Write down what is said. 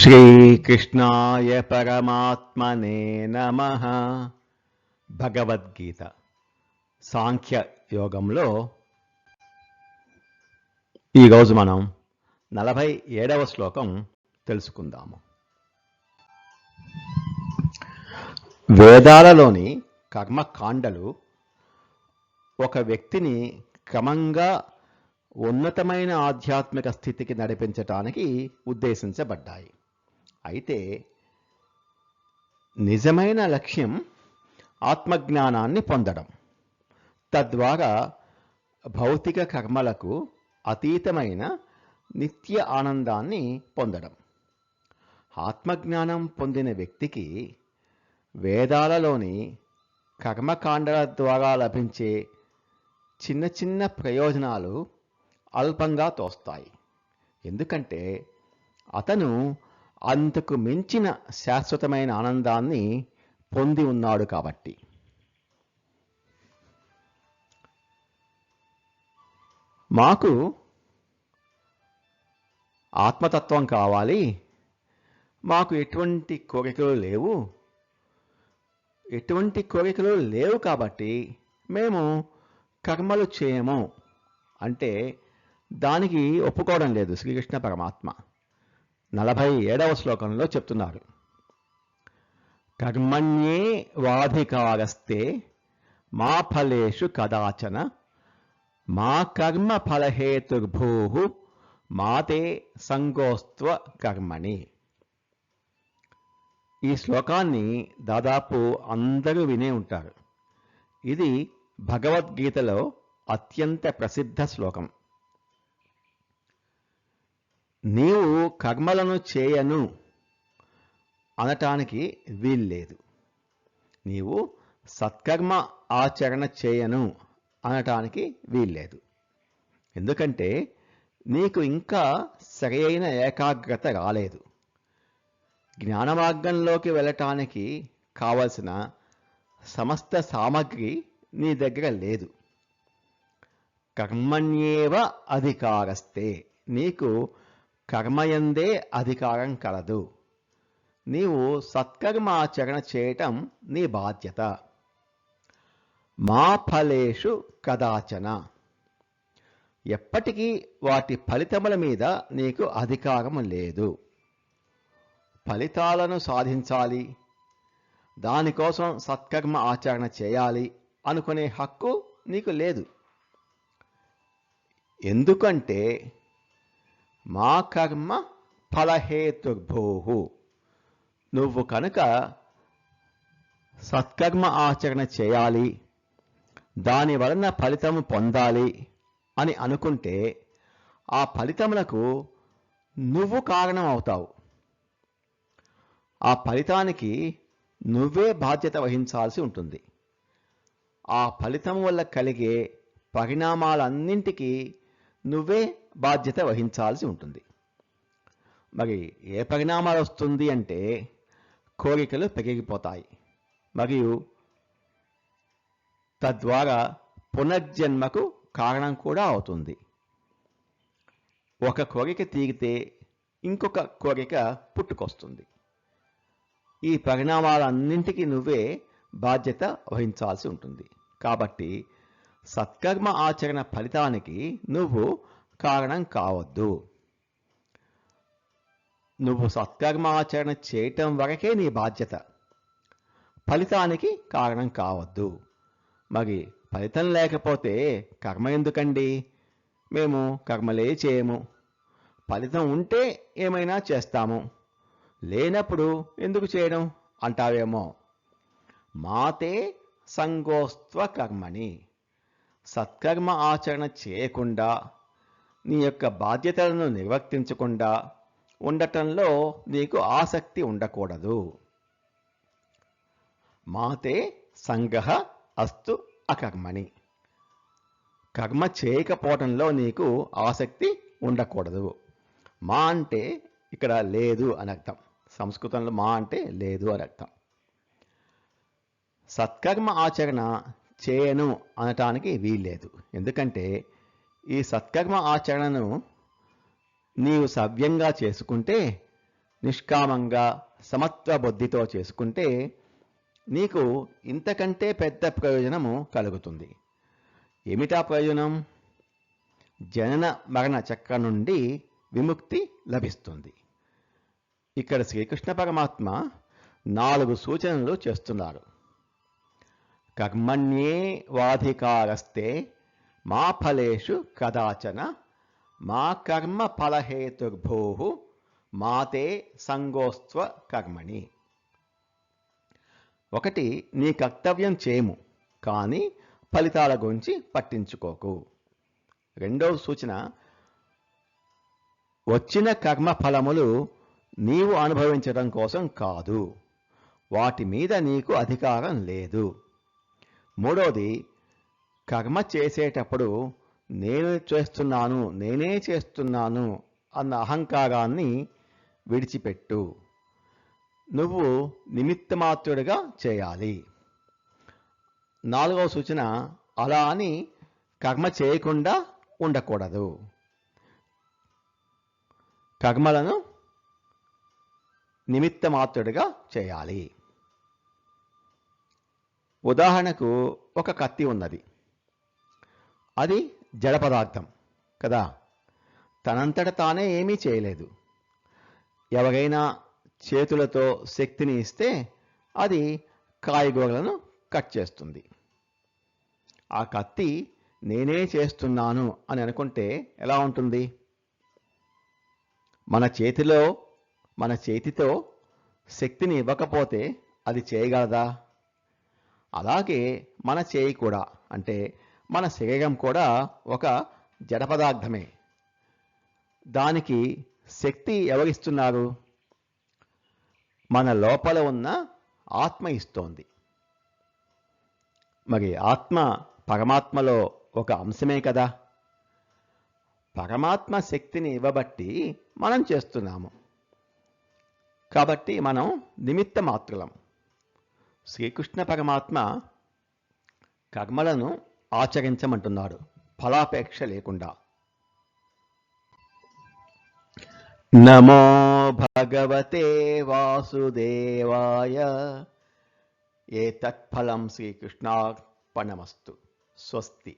శ్రీకృష్ణాయ పరమాత్మనే నమ. భగవద్గీత సాంఖ్య యోగంలో ఈరోజు మనం నలభై ఏడవ శ్లోకం తెలుసుకుందాము. వేదాలలోని కర్మకాండలు ఒక వ్యక్తిని క్రమంగా ఉన్నతమైన ఆధ్యాత్మిక స్థితికి నడిపించటానికి ఉద్దేశించబడ్డాయి. అయితే నిజమైన లక్ష్యం ఆత్మజ్ఞానాన్ని పొందడం. తద్వారా భౌతిక కర్మలకు అతీతమైన నిత్య ఆనందాన్ని పొందడం. ఆత్మజ్ఞానం పొందిన వ్యక్తికి వేదాలలోని కర్మకాండల ద్వారా లభించే చిన్న చిన్న ప్రయోజనాలు అల్పంగా తోస్తాయి. ఎందుకంటే అతను అంతకు మించిన శాశ్వతమైన ఆనందాన్ని పొంది ఉన్నాడు కాబట్టి. మాకు ఆత్మతత్వం కావాలి. మాకు ఎటువంటి కోరికలు లేవు. ఎటువంటి కోరికలు లేవు కాబట్టి మేము కర్మలు చేయము. అంటే దానికి ఒప్పుకోవడం లేదు శ్రీకృష్ణ పరమాత్మ. నలభై ఏడవ శ్లోకంలో చెప్తున్నారు. కర్మణ్యే వాధికారస్తే మా ఫలేషు కదాచన మా కర్మ ఫలహేతుర్భూ మాతే సంగోస్త్వ కర్మణి. ఈ శ్లోకాన్ని దాదాపు అందరూ వినే ఉంటారు. ఇది భగవద్గీతలో అత్యంత ప్రసిద్ధ శ్లోకం. నీవు కర్మలను చేయను అనటానికి వీల్లేదు. నీవు సత్కర్మ ఆచరణ చేయను అనటానికి వీల్లేదు. ఎందుకంటే నీకు ఇంకా సరైన ఏకాగ్రత రాలేదు. జ్ఞాన మార్గంలోకి వెళ్ళటానికి కావలసిన సమస్త సామగ్రి నీ దగ్గర లేదు. కర్మణ్యేవ అధికారస్తే నీకు కర్మయందే అధికారం కలదు. నీవు సత్కర్మ ఆచరణ చేయటం నీ బాధ్యత. మా ఫలేషు కదాచన. ఎప్పటికీ వాటి ఫలితముల మీద నీకు అధికారం లేదు. ఫలితాలను సాధించాలి. దానికోసం సత్కర్మ ఆచరణ చేయాలి అనుకునే హక్కు నీకు లేదు. ఎందుకంటే మా కర్మ ఫలహేతుర్భూ నువ్వు కనుక సత్కర్మ ఆచరణ చేయాలి దాని వలన ఫలితము పొందాలి అని అనుకుంటే ఆ ఫలితములకు నువ్వు కారణం అవుతావు ఆ ఫలితానికి నువ్వే బాధ్యత వహించాల్సి ఉంటుంది. ఆ ఫలితం వల్ల కలిగే పరిణామాలన్నింటికీ నువ్వే బాధ్యత వహించాల్సి ఉంటుంది. మరి ఏ పరిణామాలు వస్తుంది అంటే కోరికలు పెరిగిపోతాయి. మరియు తద్వారా పునర్జన్మకు కారణం కూడా అవుతుంది. ఒక కోరిక తీరితే ఇంకొక కోరిక పుట్టుకొస్తుంది. ఈ పరిణామాలన్నింటికీ నువ్వే బాధ్యత వహించాల్సి ఉంటుంది. కాబట్టి సత్కర్మ ఆచరణ ఫలితానికి నువ్వు కారణం కావద్దు. నువ్వు సత్కర్మ ఆచరణ చేయటం వరకే నీ బాధ్యత. ఫలితానికి కారణం కావద్దు. మరి ఫలితం లేకపోతే కర్మ ఎందుకండి? మేము కర్మలే చేయము. ఫలితం ఉంటే ఏమైనా చేస్తాము. లేనప్పుడు ఎందుకు చేయడం? అంటావేమో. మాతే సంగోస్త్వ కర్మని. సత్కర్మ ఆచరణ చేయకుండా నీ యొక్క బాధ్యతలను నిర్వర్తించకుండా ఉండటంలో నీకు ఆసక్తి ఉండకూడదు. మాతే సంగ అస్తు అకర్మణి. కర్మ చేయకపోవటంలో నీకు ఆసక్తి ఉండకూడదు. మా అంటే ఇక్కడ లేదు అని అర్థం. సంస్కృతంలో మా అంటే లేదు అని అర్థం. సత్కర్మ ఆచరణ చేయను అనటానికి వీల్లేదు. ఎందుకంటే ఈ సత్కర్మ ఆచరణను నీవు సవ్యంగా చేసుకుంటే నిష్కామంగా సమత్వ బుద్ధితో చేసుకుంటే నీకు ఇంతకంటే పెద్ద ప్రయోజనము కలుగుతుంది. ఏమిటా ప్రయోజనం? జనన మరణ చక్ర నుండి విముక్తి లభిస్తుంది. ఇక్కడ శ్రీకృష్ణ పరమాత్మ నాలుగు సూచనలు చేస్తున్నారు. కర్మణ్యే వాధికారస్తే మా ఫలేషు కదాచన మా కర్మ ఫలహేతుర్భూ మాతే సంగోస్త్వ కర్మణి. ఒకటి నీ కర్తవ్యం చేయము కానీ ఫలితాల గురించి పట్టించుకోకు. రెండవ సూచన వచ్చిన కర్మ ఫలములు నీవు అనుభవించడం కోసం కాదు. వాటి మీద నీకు అధికారం లేదు. మూడవది కర్మ చేసేటప్పుడు నేను చేస్తున్నాను నేనే చేస్తున్నాను అన్న అహంకారాన్ని విడిచిపెట్టు. నువ్వు నిమిత్తమాత్రుడిగా చేయాలి. నాలుగవ సూచన అలా అని కర్మ చేయకుండా ఉండకూడదు. కర్మలను నిమిత్తమాత్రుడిగా చేయాలి. ఉదాహరణకు ఒక కత్తి ఉన్నది. అది జడ పదార్థం కదా? తనంతట తానే ఏమీ చేయలేదు. ఎవరైనా చేతులతో శక్తిని ఇస్తే అది కాయగూరలను కట్ చేస్తుంది. ఆ కత్తి నేనే చేస్తున్నాను అని అనుకుంటే ఎలా ఉంటుంది? మన చేతిలో మన చేతితో శక్తిని ఇవ్వకపోతే అది చేయగలదా? అలాగే మన చేయి కూడా అంటే మన శరీరం కూడా ఒక జడ పదార్థమే. దానికి శక్తి ఎవరిస్తున్నారు? మన లోపల ఉన్న ఆత్మ ఇస్తోంది. మరి ఆత్మ పరమాత్మలో ఒక అంశమే కదా. పరమాత్మ శక్తిని ఇవ్వబట్టి మనం చేస్తున్నాము. కాబట్టి మనం నిమిత్త మాత్రులం. శ్రీకృష్ణ పరమాత్మ కర్మలను ఆచరించమంటున్నాడు. ఫలాపేక్ష లేకుండా. నమో భగవతే వాసుదేవాయ. ఏ తత్ఫలం శ్రీకృష్ణార్పణమస్తు. స్వస్తి.